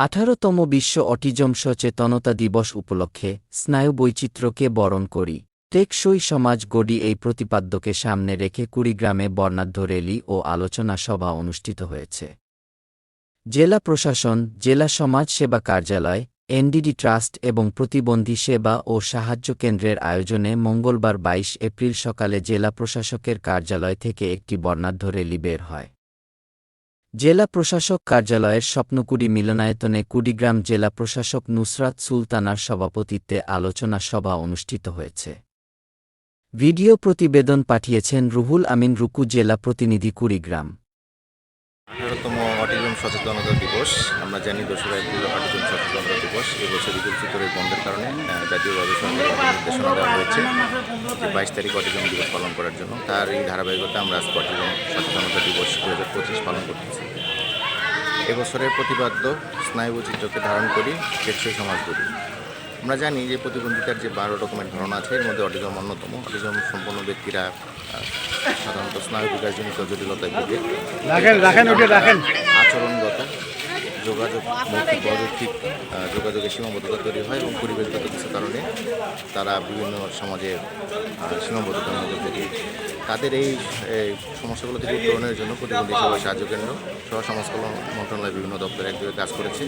আঠারোতম বিশ্ব অটিজম সচেতনতা দিবস উপলক্ষে স্নায়ু বৈচিত্র্যকে বরণ করি। টেকসই সমাজ গড়ি এই প্রতিপাদ্যকে সামনে রেখে কুড়িগ্রামে বর্ণাঢ্য র্যালি ও আলোচনা সভা অনুষ্ঠিত হয়েছে। জেলা প্রশাসন, জেলা সমাজ সেবা কার্যালয়, এনডিডি ট্রাস্ট এবং প্রতিবন্ধী সেবা ও সাহায্য কেন্দ্রের আয়োজনে মঙ্গলবার ২২ এপ্রিল সকালে জেলা প্রশাসকের কার্যালয় থেকে একটি বর্ণাঢ্য র্যালি বের হয়। জেলা প্রশাসক কার্যালয়ের স্বপ্নকুড়ি মিলনায়তনে কুড়িগ্রাম জেলা প্রশাসক নুসরাত সুলতানার সভাপতিত্বে আলোচনা সভা অনুষ্ঠিত হয়েছে। ভিডিও প্রতিবেদন পাঠিয়েছেন রুহুল আমিন রুকু জেলা প্রতিনিধি কুড়িগ্রাম। আঠারোতম অটিজম সচেতনতা দিবস। আমরা জানি দোসরা এপ্রিল অটিজম সচেতনতা দিবস। এবছর ঈদুল ফিতরের বন্ধের কারণে জাতীয়ভাবে সরকারের নির্দেশনা দেওয়া হয়েছে যে বাইশ তারিখ অটিজম দিবস পালন করার জন্য। তার এই ধারাবাহিকতা আমরা আজকে অটিজম সচেতনতা দিবস দু হাজার পঁচিশ পালন করতেছি। এবছরের প্রতিপাদ্য স্নায়ু বৈচিত্র্যকে ধারণ করি, টেকসই সমাজ গড়ি। আমরা জানি যে প্রতিবন্ধিতার যে বারো রকমের ধারণা আছে এর মধ্যে অটিজম অন্যতম। অটিজম সম্পন্ন ব্যক্তিরা সাধারণত স্নায়ু বিকাশজনিত জটিলতায় ভুগে আচরণগত যোগাযোগ মৌখিক অযৌক্তিক আহ, যোগাযোগের সীমাবদ্ধতা তৈরি হয় এবং পরিবেশগত কিছু কারণে তারা বিভিন্ন সমাজে সীমাবদ্ধতার মধ্যে থেকে তাদের এই সমস্যাগুলো থেকে উত্তরণের জন্য প্রতিবন্ধী সেবা সাহায্য কেন্দ্র সহ সমাজ কল্যাণ মন্ত্রণালয় বিভিন্ন দপ্তরে একযোগে কাজ করেছে।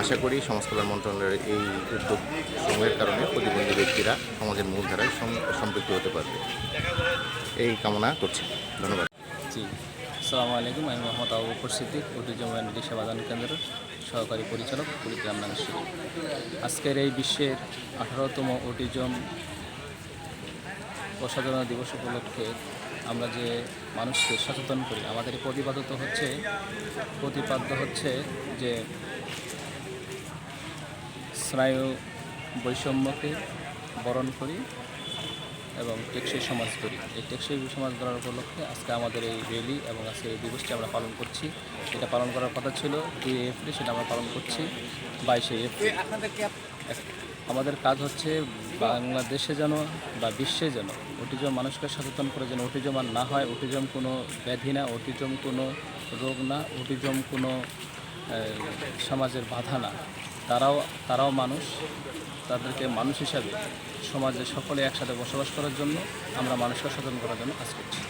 আশা করি সমাজ কল্যাণ মন্ত্রণালয়ের এই উদ্যোগ সমূহের কারণে প্রতিবন্ধী ব্যক্তিরা সমাজের মূলধারায় সম্পৃক্ত হতে পারবে। এই কামনা করছি। ধন্যবাদ। জি। আসসালামু আলাইকুম। আমি মোহাম্মদ আবু বকর সিদ্দিক অটিজম অ্যান্ড সেবাদান কেন্দ্র সহকারী পরিচালক কুড়িগ্রাম নাগেশ্বরী আজকের এই বিশ্বের আঠারোতম অটিজম অসাধারণ দিবস উপলক্ষে আমরা যে মানুষকে সচেতন করি, আমাদের প্রতিপাদ্য হচ্ছে প্রতিপাদ্য হচ্ছে যে স্নায়ু বৈষম্যকে বরণ করি এবং টেকসই সমাজ গড়ি। এই টেকসই সমাজ গড়ার উপলক্ষে আজকে আমাদের এই র্যালি এবং আজকে এই দিবসটি আমরা পালন করছি। এটা পালন করার কথা ছিল দুই এপ্রিল, সেটা আমরা পালন করছি বাইশে এপ্রিল। আমাদের কাজ হচ্ছে বাংলাদেশে যেন বা বিশ্বে যেন অটিজম মানুষকে সচেতন করে যেন অটিজম আর না হয়, অটিজম কোনো ব্যাধি না, অটিজম কোনো রোগ না, অটিজম কোনো সমাজের বাধা না। তারাও তারাও মানুষ। তাদেরকে মানুষ হিসাবে সমাজে সকলে একসাথে বসবাস করার জন্য আমরা মানুষকে সচেতন করার জন্য কাজ করছি।